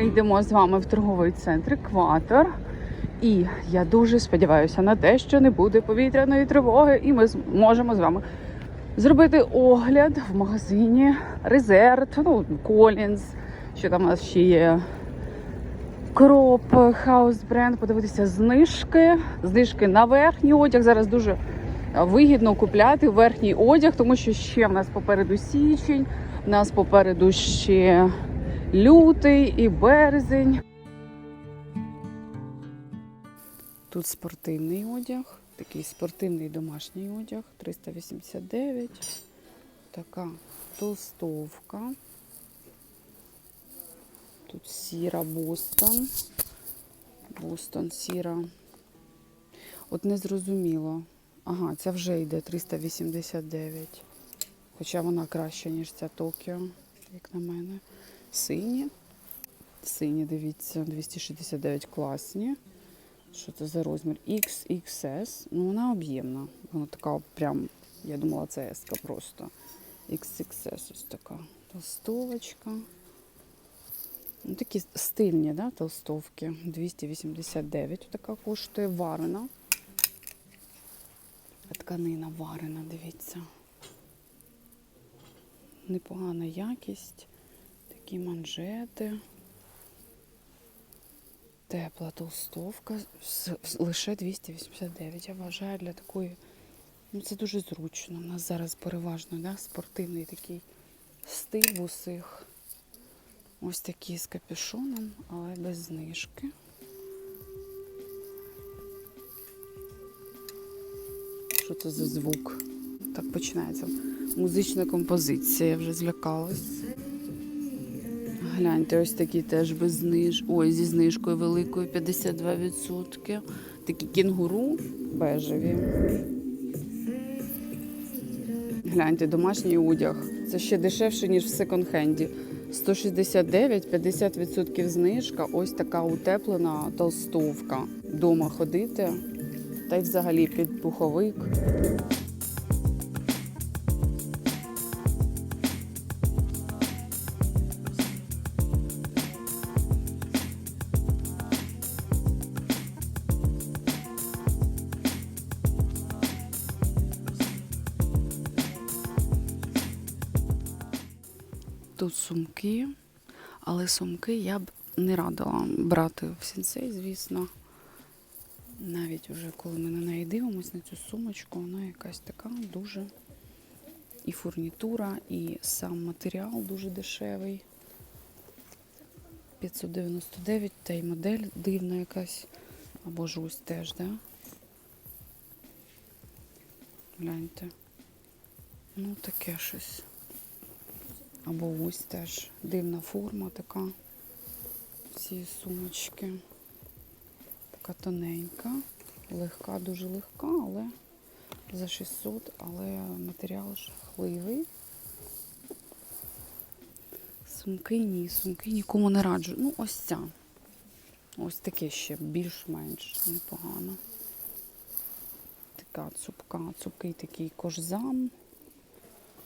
Ми йдемо з вами в торговий центр Екватор. І я дуже сподіваюся на те, що не буде повітряної тривоги, і ми зможемо з вами зробити огляд в магазині Резерв, ну, Колінз, що там у нас ще є. Кроп, хаус бренд, подивитися знижки, знижки на верхній одяг. Зараз дуже вигідно купляти верхній одяг, тому що ще в нас попереду січень, в нас попереду ще лютий і березень. Тут спортивний одяг, такий спортивний домашній одяг 389. Така толстовка. Тут сіра Бостон. Бостон сіра. От не зрозуміло. Ага, ця вже йде 389. Хоча вона краща, ніж ця Токіо, як на мене. Сині. Сині, дивіться, 269 класні. Що це за розмір? XXS. Ну, вона об'ємна. Вона така прям, я думала, це S просто. XXS ось така. Толстовочка. Ну, такі стильні, да, толстовки. 289 така коштує варена. Тканина варена, дивіться. Непогана якість. Такі манжети. Тепла толстовка. Лише 289. Я вважаю для такої. Ну, це дуже зручно. У нас зараз переважно да, спортивний такий стиль усіх. Ось такі з капюшоном, але без знижки. Що це за звук? Так починається музична композиція, я вже злякалась. Гляньте, ось такі теж без зниж. Ой, зі знижкою великою 52%. Такі кінгуру бежеві. Гляньте, домашній одяг. Це ще дешевше, ніж в секонд-хенді. 169, 50% знижка. Ось така утеплена толстовка. Дома ходити. Та й взагалі під пуховик. Сумки, але сумки я б не радила брати в сінцей, звісно. Навіть уже коли ми на неї дивимося, на цю сумочку, вона якась така дуже і фурнітура, і сам матеріал дуже дешевий. 599, та й модель дивна якась. Або ж ось теж, да? Гляньте. Ну, таке щось. Або ось теж дивна форма така цієї сумочки. Така тоненька, легка, дуже легка, але за 600, але матеріал жахливий. Сумки ні, сумки нікому не раджу. Ну, ось ця. Ось таке ще більш-менш непогано. Така цупка, цупкий такий кожзам,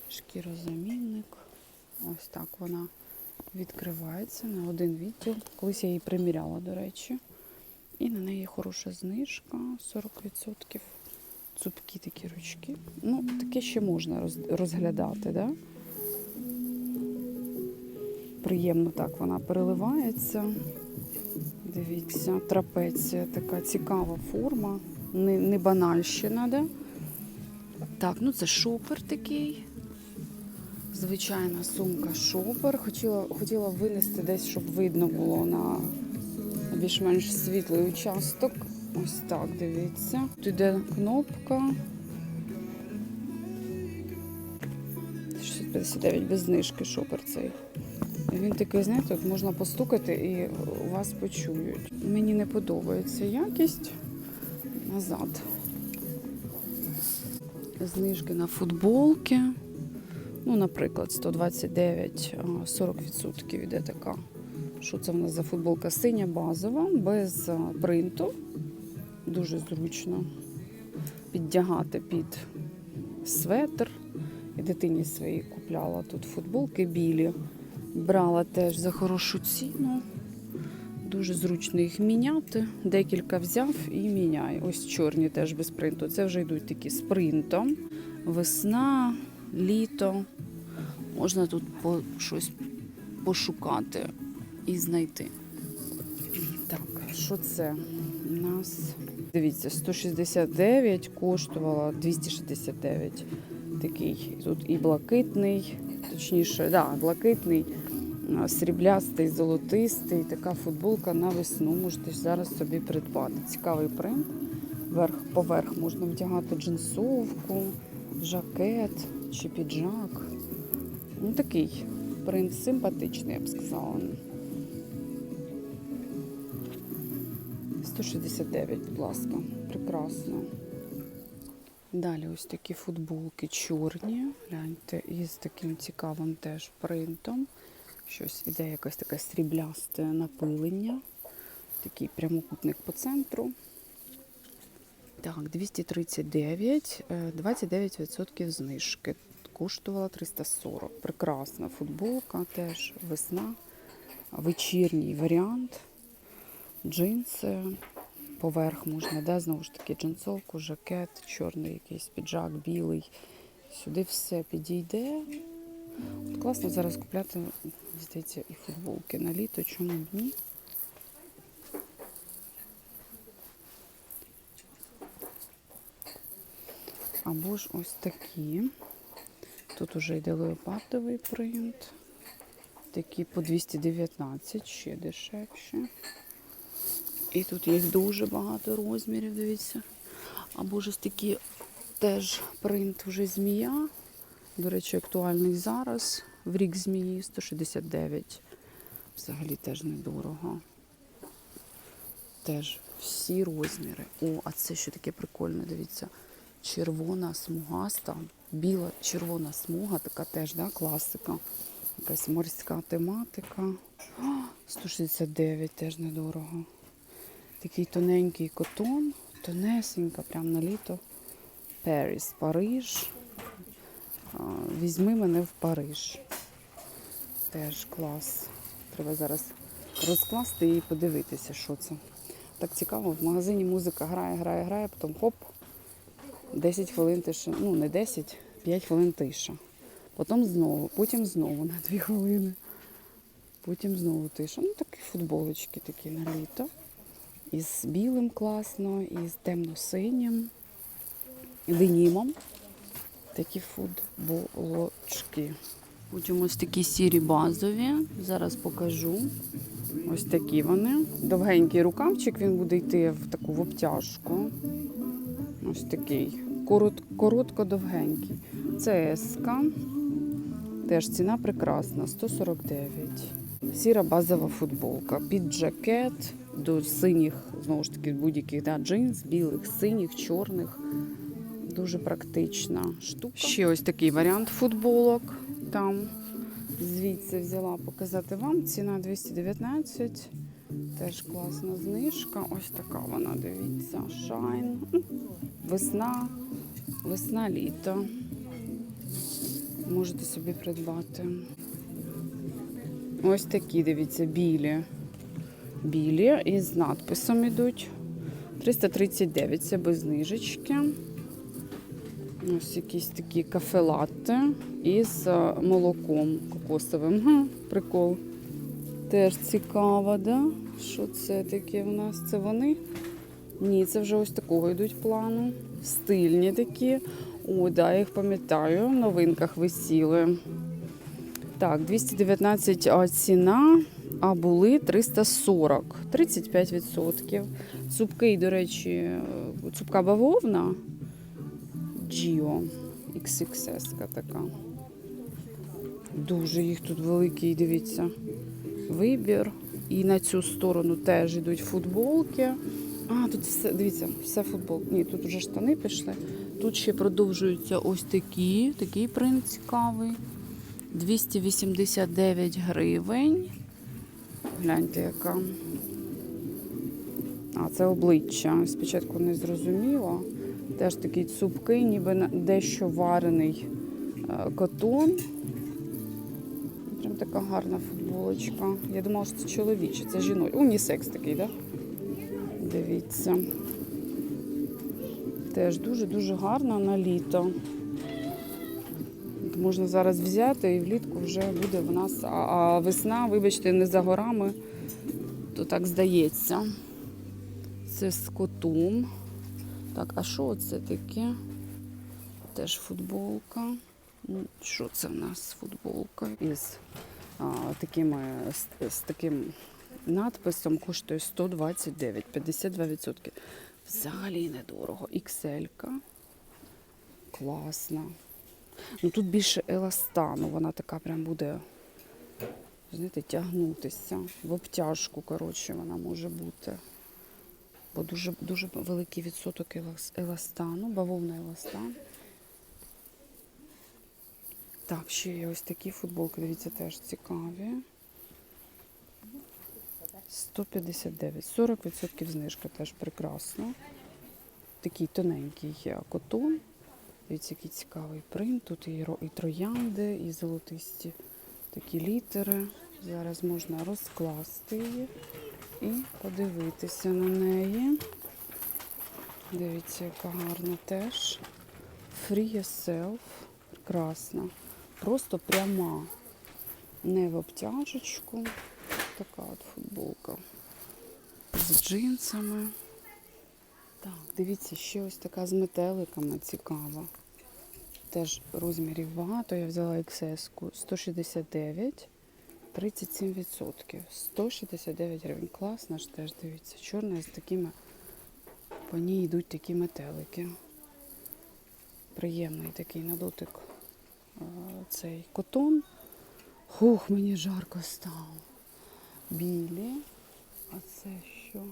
шкірозамінник. Ось так вона відкривається на один відділ. Колись я її приміряла, до речі. І на неї хороша знижка 40%. Цупкі такі ручки. Ну, таке ще можна розглядати, да? Приємно так вона переливається. Дивіться, трапеція така цікава форма, не, не банальщина, да? Так, ну це шопер такий. Звичайна сумка шопер. Хотіла, хотіла винести десь, щоб видно було на більш-менш світлий участок. Ось так, дивіться. Тут йде кнопка. 659 без знижки шопер цей. Він такий, знаєте, от можна постукати і вас почують. Мені не подобається якість. Назад. Знижки на футболки. Ну, наприклад, 129, 40% йде така. Що це в нас за футболка синя базова, без принту. Дуже зручно піддягати під светр. І дитині своїй купляла тут футболки білі. Брала теж за хорошу ціну. Дуже зручно їх міняти. Декілька взяв і міняй. Ось чорні теж без принту. Це вже йдуть такі з принтом. Весна, літо. Можна тут по щось пошукати і знайти. Так, що це? У нас дивіться, 169 коштувала 269. Такий тут і блакитний, точніше, да, блакитний, сріблястий, золотистий. Така футболка на весну. Можете зараз собі придбати. Цікавий принт. Верх, поверх можна вдягати джинсовку, жакет чи піджак. Ну, такий принт симпатичний, я б сказала. 169, будь ласка, прекрасно. Далі ось такі футболки чорні. Гляньте, із таким цікавим теж принтом. Щось іде якесь таке сріблясте напилення. Такий прямокутник по центру. Так, 239, е, 29% знижки. Коштувала 340. Прекрасна футболка, теж весна, вечірній варіант. Джинси. Поверх можна, да, знову ж таки, джинсовку, жакет, чорний якийсь піджак, білий. Сюди все підійде. От класно зараз купляти, здається, і футболки на літо, чому б ні. Або ж ось такі. Тут уже йде леопардовий принт. Такі по 219, ще дешевші. І тут їх дуже багато розмірів, дивіться. Або ж такі теж принт вже змія. До речі, актуальний зараз. В рік змії 169. Взагалі теж недорого. Теж всі розміри. О, а це що таке прикольне, дивіться. Червона смугаста, біла червона смуга, така теж, да, класика. Якась морська тематика. 169 теж недорого. Такий тоненький котон, тонесенька, прямо на літо. Паріс, Париж. Візьми мене в Париж. Теж клас. Треба зараз розкласти і подивитися, що це. Так цікаво, в магазині музика грає, грає, грає, потім хоп, 10 хвилин тиша. Ну, не 10, 5 хвилин тиша. Потім знову, потім знову на 2 хвилини. Потім знову тиша. Ну, такі футболочки такі на літо. Із білим класно, із темно-синім, денімом. Такі футболочки. Потім ось такі сірі базові. Зараз покажу. Ось такі вони. Довгенький рукавчик, він буде йти в таку в обтяжку. Ось такий. Коротко-довгенький. Це еска. Теж ціна прекрасна, 149. Сіра базова футболка. Під жакет до синіх, знову ж таки, будь-яких да, джинс, білих, синіх, чорних. Дуже практична штука. Ще ось такий варіант футболок. Там звідси взяла показати вам. Ціна 219. Теж класна знижка. Ось така вона, дивіться. Шайн. Весна, весна, літо. Можете собі придбати. Ось такі, дивіться, білі. Білі із надписом ідуть. 339 це без знижечки. Ось якісь такі кафе-латте із е, молоком кокосовим. Га, прикол. Теж цікаво, да? Що це таке в нас? Це вони? Ні, це вже ось такого йдуть плану. Стильні такі. О, да, я їх пам'ятаю. В новинках висіли. Так, 219 ціна, а були 340, 35%. Цупкий, до речі, е, цупка бавовна. Gio XXS така. Дуже їх тут великий, дивіться, вибір. І на цю сторону теж йдуть футболки. А, тут все, дивіться, все футболки. Ні, тут вже штани пішли. Тут ще продовжуються ось такі, такий принт цікавий. 289 гривень. Гляньте, яка. А, це обличчя. Спочатку не зрозуміла. Теж такий цупкий, ніби дещо варений е, котон. Прям така гарна футболочка. Я думала, що це чоловіче, це жіночий. Унісекс такий, так? Да? Дивіться. Теж дуже-дуже гарна на літо. Можна зараз взяти і влітку вже буде в нас. А, весна, вибачте, не за горами, то так здається. Це з котом. Так, а що це таке? Теж футболка. Ну, Що це в нас? Футболка із а, такими, з, з таким надписом коштує 129, 52%. Взагалі недорого. XL. -ка. Класна. Ну тут більше еластану, вона така прям буде, знаєте, тягнутися. В обтяжку, коротше, вона може бути. Бо дуже, дуже великий відсоток еластану, бавовна еластан. Так, ще є ось такі футболки, дивіться, теж цікаві. 159, 40% знижка теж прекрасно. Такий тоненький е, котон. Дивіться, який цікавий принт. Тут і, і троянди, і золотисті такі літери. Зараз можна розкласти її і подивитися на неї. Дивіться, яка гарна теж. Free yourself. Прекрасна. Просто пряма. Не в обтяжечку. Така от футболка. З джинсами. Так, дивіться, ще ось така з метеликами цікава. Теж розмірів багато. Я взяла XS 169, 37%. 169 гривень. Класна ж теж, дивіться. Чорна з такими. По ній йдуть такі метелики. Приємний такий на дотик е, цей котон. Хух, мені жарко стало. Білі. А це що?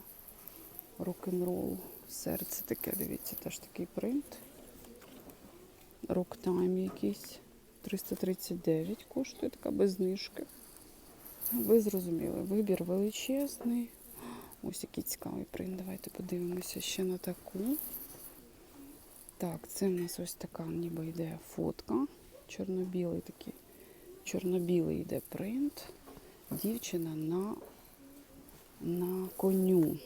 Рок-н-рол. Серце таке, дивіться, теж такий принт. Рок-тайм якийсь. 339 коштує, така без знижки. Ви зрозуміли, вибір величезний. Ось який цікавий принт. Давайте подивимося ще на таку. Так, це в нас ось така ніби йде фотка. Чорно-білий такий. Чорно-білий йде принт. Дівчина на, на коню.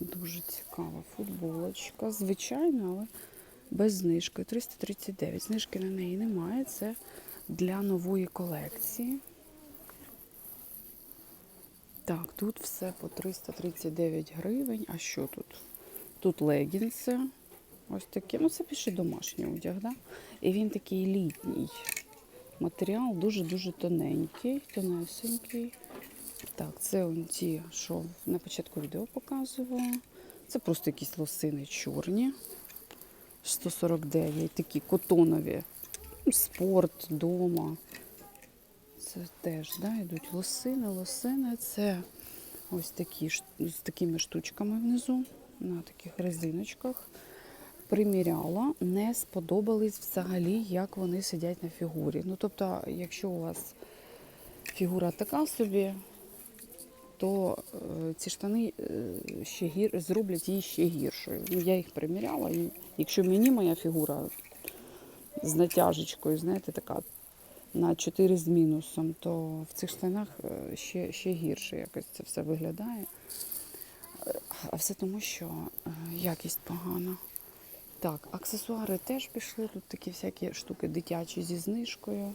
Дуже цікава футболочка. Звичайна, але без знижки. 339. Знижки на неї немає. Це для нової колекції. Так, тут все по 339 гривень. А що тут? Тут легінси. Ось такі. Ну, це більше домашній одяг, да? І він такий літній. Матеріал дуже-дуже тоненький, тонесенький. Так, це он ті, що на початку відео показувала. Це просто якісь лосини чорні. 149, такі котонові. Ну, Спорт, дома. Це теж, да, йдуть лосини, лосини. Це ось такі з такими штучками внизу, на таких резиночках. Приміряла, не сподобались взагалі, як вони сидять на фігурі. Ну, тобто, якщо у вас фігура така собі, то е, ці штани е, ще гір, зроблять її ще гіршою. Ну, я їх приміряла, і якщо мені моя фігура з натяжечкою, знаєте, така на 4 з мінусом, то в цих штанах е, ще, ще гірше якось це все виглядає. А все тому, що якість погана. Так, аксесуари теж пішли. Тут такі всякі штуки дитячі зі знижкою.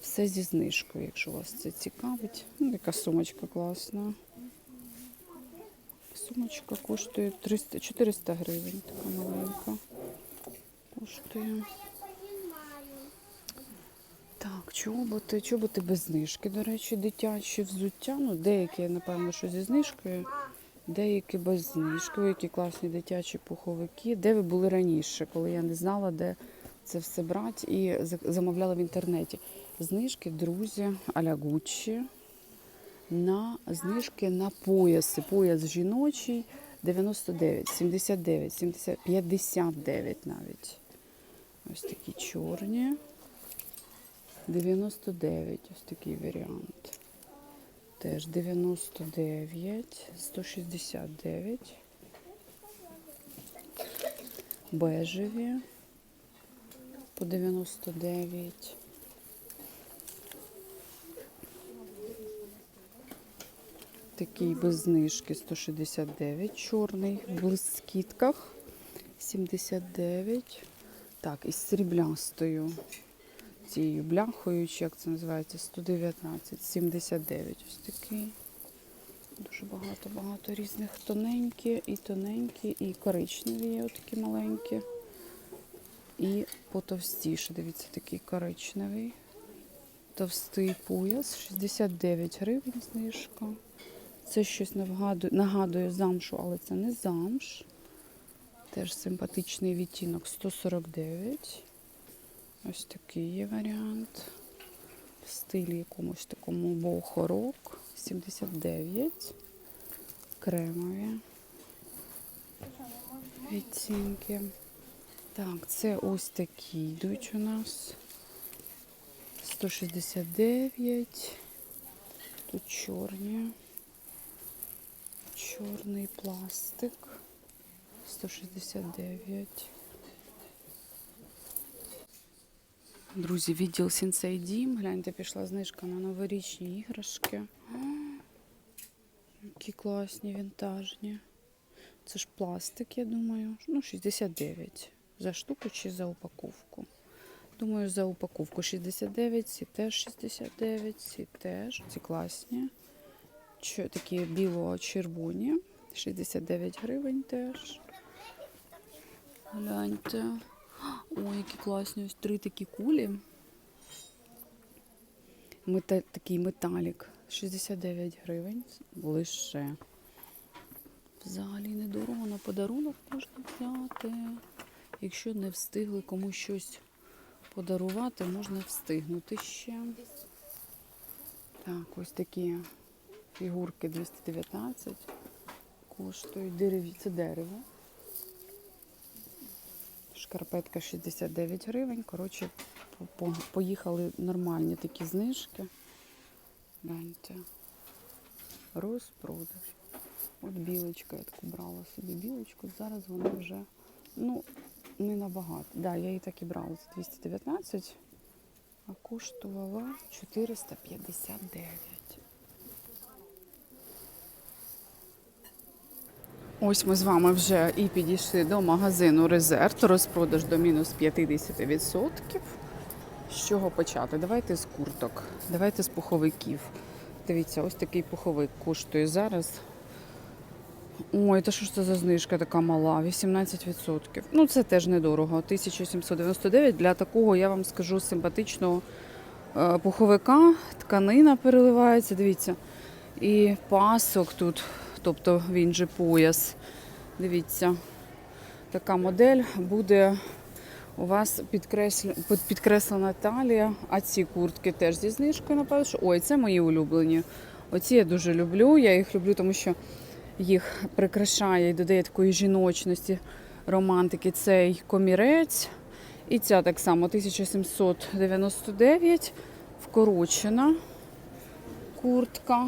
Все зі знижкою, якщо вас це цікавить. Ну, яка сумочка класна. Сумочка коштує 300, 400 гривень, така маленька. Коштує. Так, чоботи, чоботи без знижки, до речі, дитячі взуття. Ну, деякі, напевно, що зі знижкою, деякі без знижки. Які класні дитячі пуховики. Де ви були раніше, коли я не знала, де це все брати, і замовляла в інтернеті. Знижки, друзі, аля Гуччі. На знижки на пояси. Пояс жіночий 99, 79, 70, 59 навіть. Ось такі чорні. 99, ось такий варіант. Теж 99, 169. Бежеві по 99. Такий без знижки 169, чорний, в блискітках 79. Так, із сріблястою цією бляхою, чи як це називається, 119, 79. Ось такий. Дуже багато-багато різних тоненькі, і тоненькі, і коричневі є такі маленькі. І потовстіше, дивіться, такий коричневий. Товстий пояс, 69 гривень знижка. Це щось нагадує, нагадує замшу, але це не замш. Теж симпатичний відтінок 149. Ось такий є варіант. В стилі якомусь такому бохорок. 79. Кремові відтінки. Так, це ось такі йдуть у нас. 169. Тут чорні. Чорний пластик. 169. Друзі, відділ Сінсей Дім. Гляньте, пішла знижка на новорічні іграшки. А, Які класні, вінтажні. Це ж пластик, я думаю. Ну, 69. За штуку чи за упаковку. Думаю, за упаковку 69, ці теж 69, ці теж. Ці класні. Чо, такі біло-червоні. 69 гривень теж. Гляньте. Ой, які класні. Ось три такі кулі. Мета, такий металік. 69 гривень лише. Взагалі недорого на подарунок можна взяти. Якщо не встигли комусь щось подарувати, можна встигнути ще. Так, ось такі фігурки 219 коштують. Дереві, це дерево. Шкарпетка 69 гривень. Коротше, по- по- поїхали нормальні такі знижки. Гляньте. Розпродаж. От білочка, я таку брала собі білочку. Зараз вона вже, ну, не набагато. Да, я її так і брала за 219, а коштувала 459. Ось ми з вами вже і підійшли до магазину Резерв. Розпродаж до мінус 50%. З чого почати? Давайте з курток, давайте з пуховиків. Дивіться, ось такий пуховик коштує зараз. Ой, та що ж це за знижка така мала? 18%. Ну, це теж недорого. 1799 для такого, я вам скажу, симпатичного е, пуховика. Тканина переливається, дивіться. І пасок тут, тобто він же пояс. Дивіться, така модель буде у вас підкреслена талія, а ці куртки теж зі знижкою, напевно. Ой, це мої улюблені. Оці я дуже люблю. Я їх люблю, тому що їх прикрашає і додає такої жіночності, романтики цей комірець. І ця так само 1799 вкорочена куртка.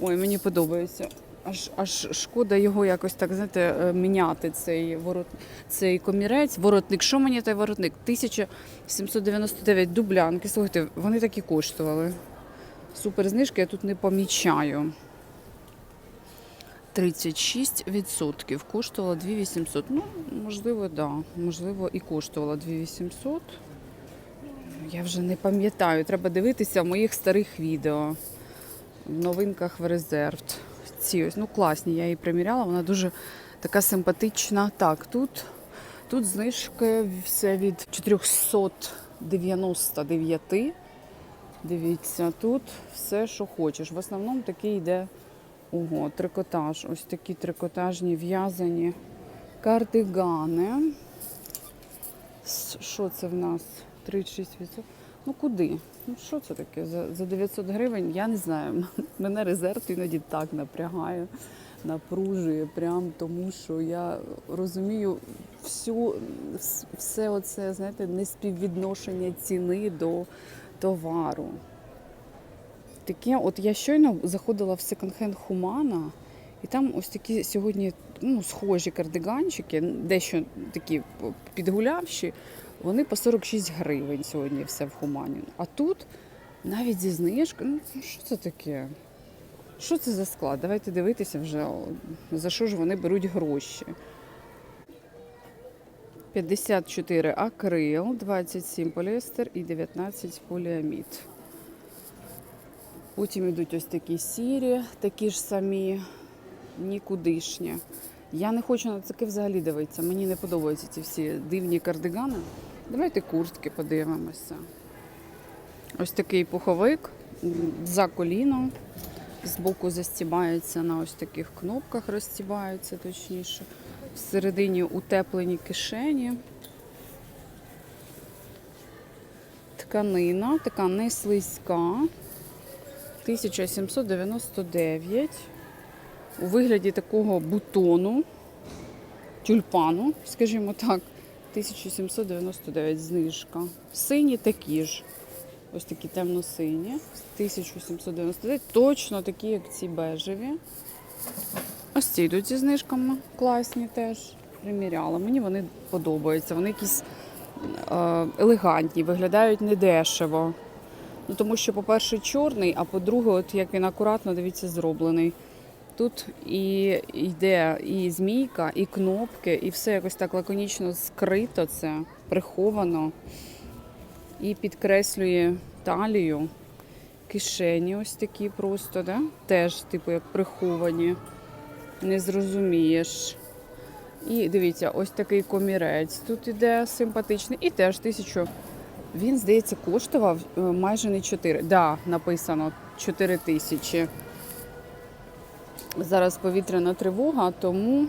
Ой, мені подобається. Аж, аж шкода його якось так, знаєте, е, міняти цей ворот, цей комірець. Воротник. Що мені той воротник? 1799 дублянки. Слухайте, вони такі коштували. Супер знижки я тут не помічаю. 36% коштувала 2800. Ну, можливо, да. Можливо, і коштувала 2800. Я вже не пам'ятаю. Треба дивитися в моїх старих відео. В новинках в резерв. Ці ось, ну класні, я її приміряла, вона дуже така симпатична. Так, тут, тут знижки все від 499. Дивіться, тут все, що хочеш. В основному такий йде ого, трикотаж. Ось такі трикотажні в'язані кардигани. Що це в нас? 36%. Ну куди? Ну що це таке? За, за 900 гривень? Я не знаю. Мене резерв іноді так напрягає, напружує, прям тому що я розумію всю, все оце, знаєте, неспіввідношення ціни до товару. Таке, от я щойно заходила в секонд-хенд Хумана, і там ось такі сьогодні ну, схожі кардиганчики, дещо такі підгулявші, вони по 46 гривень сьогодні все в Хумані. А тут навіть зі знижкою, ну що це таке? Що це за склад? Давайте дивитися вже, за що ж вони беруть гроші. 54 акрил, 27 поліестер і 19 поліамід. Потім йдуть ось такі сірі, такі ж самі, нікудишні. Я не хочу на таке взагалі дивитися. Мені не подобаються ці всі дивні кардигани. Давайте куртки подивимося. Ось такий пуховик за коліно. Збоку застібається на ось таких кнопках, розстібається точніше. Всередині утеплені кишені. Тканина, така не слизька. 1799. У вигляді такого бутону, тюльпану, скажімо так. 1799 знижка. Сині такі ж. Ось такі темно-сині. 1799. Точно такі, як ці бежеві. Ось ці йдуть зі знижками. Класні теж. Приміряла. Мені вони подобаються. Вони якісь е, елегантні, виглядають недешево. Ну, тому що, по-перше, чорний, а по-друге, от як він акуратно, дивіться, зроблений. Тут і йде і змійка, і кнопки, і все якось так лаконічно скрито це, приховано. І підкреслює талію. Кишені ось такі просто, да? теж, типу, як приховані. Не зрозумієш. І дивіться, ось такий комірець тут іде симпатичний. І теж тисячу. Він, здається, коштував е, майже не 4. Да, написано 4 тисячі. Зараз повітряна тривога, тому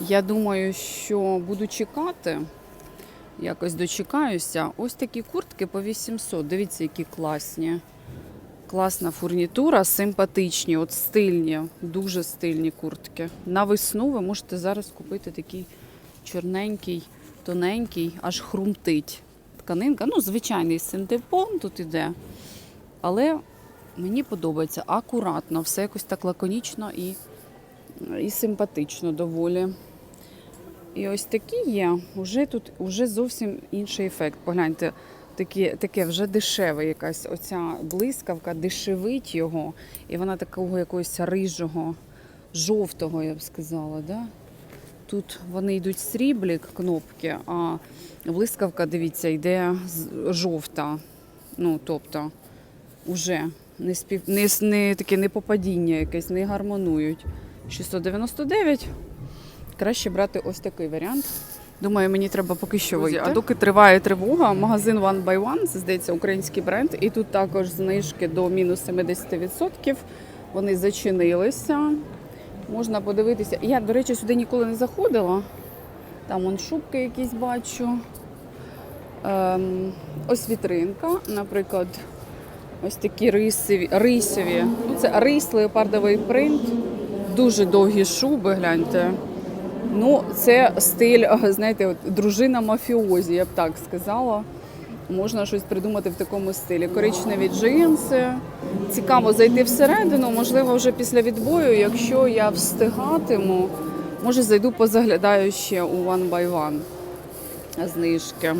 я думаю, що буду чекати. Якось дочекаюся. Ось такі куртки по 800. Дивіться, які класні. Класна фурнітура, симпатичні, от стильні, дуже стильні куртки. На весну ви можете зараз купити такий чорненький, тоненький, аж хрумтить. Тканинка. Ну, звичайний синтепон тут іде. Але мені подобається акуратно, все якось так лаконічно і, і симпатично доволі. І ось такі є. Уже тут уже зовсім інший ефект. Погляньте, такі, таке вже дешеве якась оця блискавка, дешевить його. І вона такого якогось рижого, жовтого, я б сказала. Да? Тут вони йдуть сріблі кнопки, а блискавка, дивіться, йде жовта. Ну, тобто, уже не, спів... не, не таке не попадіння якесь, не гармонують. 699. Краще брати ось такий варіант. Думаю, мені треба поки що вийти. А доки триває тривога, магазин One by One, це здається український бренд, і тут також знижки до мінус 70%. Вони зачинилися. Можна подивитися. Я, до речі, сюди ніколи не заходила. Там вон шубки якісь бачу. Ем, ось вітринка, наприклад, ось такі рисові, рисові. Це рис, леопардовий принт. Дуже довгі шуби, гляньте. Ну, це стиль, знаєте, от, дружина мафіозі, я б так сказала. Можна щось придумати в такому стилі. Коричневі джинси. Цікаво зайти всередину. Можливо, вже після відбою, якщо я встигатиму, може зайду позаглядаю ще у One by One знижки.